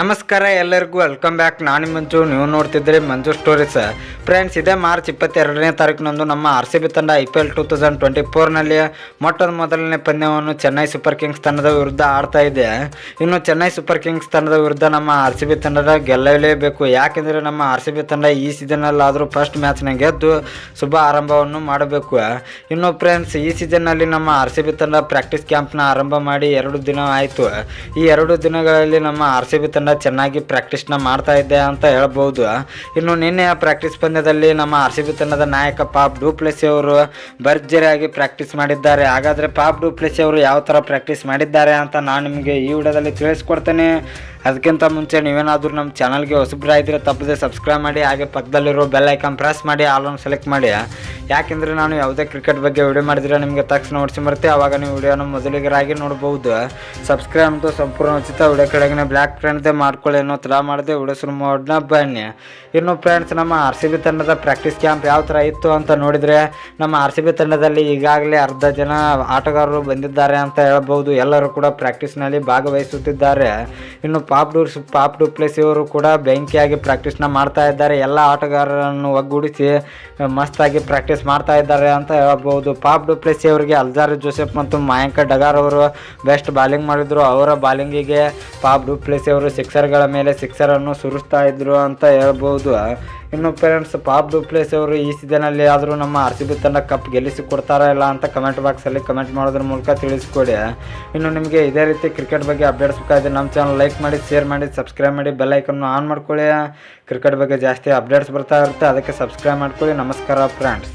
ನಮಸ್ಕಾರ ಎಲ್ಲರಿಗೂ welcome back ನಾನು ಮಂಜು, ನೀವು ನೋಡ್ತಿದ್ರಿ ಮಂಜು ಸ್ಟೋರೀಸ್ ಫ್ರೆಂಡ್ಸ್ ಇದೇ ಮಾರ್ಚ್ ಇಪ್ಪತ್ತೆರಡನೇ ತಾರೀಕಿನಂದು ನಮ್ಮ ಆರ್ ಸಿ ಬಿ ತಂಡ I P L two thousand twenty ಫೋರ್ನಲ್ಲಿ ಮೊಟ್ಟದ ಮೊದಲನೇ ಪಂದ್ಯವನ್ನು ಚೆನ್ನೈ ಸೂಪರ್ ಕಿಂಗ್ಸ್ ತಂಡದ ವಿರುದ್ಧ ಆಡ್ತಾ ಇದೆ. ಇನ್ನು ಚೆನ್ನೈ ಸೂಪರ್ ಕಿಂಗ್ಸ್ ತಂಡದ ವಿರುದ್ಧ ನಮ್ಮ ಆರ್ ಸಿ ಬಿ ತಂಡದ ಗೆಲ್ಲಲೇಬೇಕು. ಯಾಕೆಂದರೆ ನಮ್ಮ ಆರ್ ಸಿ ಬಿ ತಂಡ ಈ ಸೀಸನಲ್ಲಾದರೂ ಫಸ್ಟ್ ಮ್ಯಾಚ್ನ ಗೆದ್ದು ಶುಭ ಆರಂಭವನ್ನು ಮಾಡಬೇಕು. ಇನ್ನು ಫ್ರೆಂಡ್ಸ್ ಈ ಸೀಸನ್ನಲ್ಲಿ ನಮ್ಮ ಆರ್ ಸಿ ಬಿ ತಂಡ ಪ್ರಾಕ್ಟೀಸ್ ಕ್ಯಾಂಪ್ನ ಆರಂಭ ಮಾಡಿ ಎರಡು ದಿನ ಆಯಿತು. ಈ ಎರಡು ದಿನಗಳಲ್ಲಿ ನಮ್ಮ ಆರ್ ಸಿ ಬಿ ಚೆನ್ನಾಗಿ ಪ್ರಾಕ್ಟೀಸ್ನ ಮಾಡ್ತಾ ಇದ್ದೆ ಅಂತ ಹೇಳ್ಬೋದು. ಇನ್ನು ನಿನ್ನೆ ಪ್ರಾಕ್ಟೀಸ್ ಪಂದ್ಯದಲ್ಲಿ ನಮ್ಮ ಆರ್ ಸಿ ಬಿ ತಂಡದ ನಾಯಕ ಪಾಪ್ ಡೂಪ್ಲೆಸಿ ಅವರು ಭರ್ಜರಿಯಾಗಿ ಪ್ರಾಕ್ಟೀಸ್ ಮಾಡಿದ್ದಾರೆ. ಹಾಗಾದರೆ ಪಾಪ್ ಡೂಪ್ಲೆಸಿ ಅವರು ಯಾವ ಥರ ಪ್ರಾಕ್ಟೀಸ್ ಮಾಡಿದ್ದಾರೆ ಅಂತ ನಾನು ನಿಮಗೆ ಈ ವಿಡಿಯೋದಲ್ಲಿ ತಿಳಿಸ್ಕೊಡ್ತೇನೆ. ಅದಕ್ಕಿಂತ ಮುಂಚೆ ನೀವೇನಾದರೂ ನಮ್ಮ ಚಾನಲ್ಗೆ ಹೊಸಬ್ರಾಯಿದ್ರೆ ತಪ್ಪದೆ ಸಬ್ಸ್ಕ್ರೈಬ್ ಮಾಡಿ, ಹಾಗೆ ಪಕ್ಕದಲ್ಲಿರೋ ಬೆಲ್ ಐಕಾನ್ ಪ್ರೆಸ್ ಮಾಡಿ ಆಲ್ ಸೆಲೆಕ್ಟ್ ಮಾಡಿ. ಯಾಕೆಂದರೆ ನಾನು ಯಾವುದೇ ಕ್ರಿಕೆಟ್ ಬಗ್ಗೆ ವಿಡಿಯೋ ಮಾಡಿದ್ರೆ ನಿಮಗೆ ತಕ್ಷಣ ಓಡಿಸಿ ಬರುತ್ತೆ. ಆವಾಗ ನೀವು ವಿಡಿಯೋನ ಮೊದಲಿಗರಾಗಿ ನೋಡ್ಬೋದು. ಸಬ್ಸ್ಕ್ರೈಬ್ ಅಂತೂ ಸಂಪೂರ್ಣ ಉಚಿತ ವಿಡಿಯೋ ಕೆಳಗಿನ ಬ್ಲ್ಯಾಕ್ ಫ್ರೆಂಡ್ದೆ ಮಾಡ್ಕೊಳ್ಳಿ ಅನ್ನೋ ಥರ ಮಾಡಿದೆ. ವಿಡಿಯೋ ಶುರು ಬನ್ನಿ. ಇನ್ನು ಫ್ರೆಂಡ್ಸ್ ನಮ್ಮ ಆರ್ ಸಿ ಬಿ ತಂಡದ ಪ್ರಾಕ್ಟೀಸ್ ಕ್ಯಾಂಪ್ ಯಾವ ಥರ ಇತ್ತು ಅಂತ ನೋಡಿದರೆ, ನಮ್ಮ ಆರ್ ಸಿ ಬಿ ತಂಡದಲ್ಲಿ ಈಗಾಗಲೇ ಅರ್ಧ ಜನ ಆಟಗಾರರು ಬಂದಿದ್ದಾರೆ ಅಂತ ಹೇಳ್ಬೋದು. ಎಲ್ಲರೂ ಕೂಡ ಪ್ರಾಕ್ಟೀಸ್ನಲ್ಲಿ ಭಾಗವಹಿಸುತ್ತಿದ್ದಾರೆ. ಇನ್ನು ಪಾಪ್ ಡೂರ್ಸ್ ಪಾಪ್ ಡುಪ್ಲೆಸ್ ಇವರು ಕೂಡ ಬೆಂಕಿಯಾಗಿ ಪ್ರಾಕ್ಟೀಸ್ನ ಮಾಡ್ತಾ ಇದ್ದಾರೆ. ಎಲ್ಲ ಆಟಗಾರರನ್ನು ಒಗ್ಗೂಡಿಸಿ, ಮಸ್ತಾಗಿ ಪ್ರಾಕ್ಟೀಸ್ ಮಾಡ್ತಾ ಇದ್ದಾರೆ ಅಂತ ಹೇಳ್ಬೋದು. ಪಾಪ್ ಡುಪ್ಲೆಸಿ ಅವರಿಗೆ ಅಲ್ಜಾರ್ ಜೋಸೆಫ್ ಮತ್ತು ಮಯಾಂಕ ಡಗಾರ್ ಅವರು ಬೆಸ್ಟ್ ಬಾಲಿಂಗ್ ಮಾಡಿದ್ರು. ಅವರ ಬಾಲಿಂಗಿಗೆ ಪಾಪ್ ಡುಪ್ಲೆಸಿ ಅವರು ಸಿಕ್ಸರ್ಗಳ ಮೇಲೆ ಸಿಕ್ಸರನ್ನು ಸುರಿಸ್ತಾ ಇದ್ರು ಅಂತ ಹೇಳ್ಬೋದು. ಇನ್ನು ಪೇರೆಂಟ್ಸ್ ಪಾಪ್ ಡುಪ್ಲೆಸಿ ಅವರು ಈ ಸೀಸನಲ್ಲಿ ಆದರೂ ನಮ್ಮ ಆರ್ ಸಿ ಬಿ ತಂಡ ಕಪ್ ಗೆಲ್ಲಿಸಿ ಕೊಡ್ತಾರಾ ಇಲ್ಲ ಅಂತ ಕಮೆಂಟ್ ಬಾಕ್ಸಲ್ಲಿ ಕಮೆಂಟ್ ಮಾಡೋದ್ರ ಮೂಲಕ ತಿಳಿಸ್ಕೊಡಿ. ಇನ್ನು ನಿಮಗೆ ಇದೇ ರೀತಿ ಕ್ರಿಕೆಟ್ ಬಗ್ಗೆ ಅಪ್ಡೇಟ್ಸ್ ಬೇಕಾದ್ರೆ ನಮ್ಮ ಚಾನಲ್ ಲೈಕ್ ಮಾಡಿ, ಶೇರ್ ಮಾಡಿ, ಸಬ್ಸ್ಕ್ರೈಬ್ ಮಾಡಿ, ಬೆಲ್ ಐಕನ್ನು ಆನ್ ಮಾಡ್ಕೊಳ್ಳಿ. ಕ್ರಿಕೆಟ್ ಬಗ್ಗೆ ಜಾಸ್ತಿ ಅಪ್ಡೇಟ್ಸ್ ಬರ್ತಾ ಇರುತ್ತೆ, ಅದಕ್ಕೆ ಸಬ್ಸ್ಕ್ರೈಬ್ ಮಾಡ್ಕೊಳ್ಳಿ. ನಮಸ್ಕಾರ ಫ್ರೆಂಡ್ಸ್.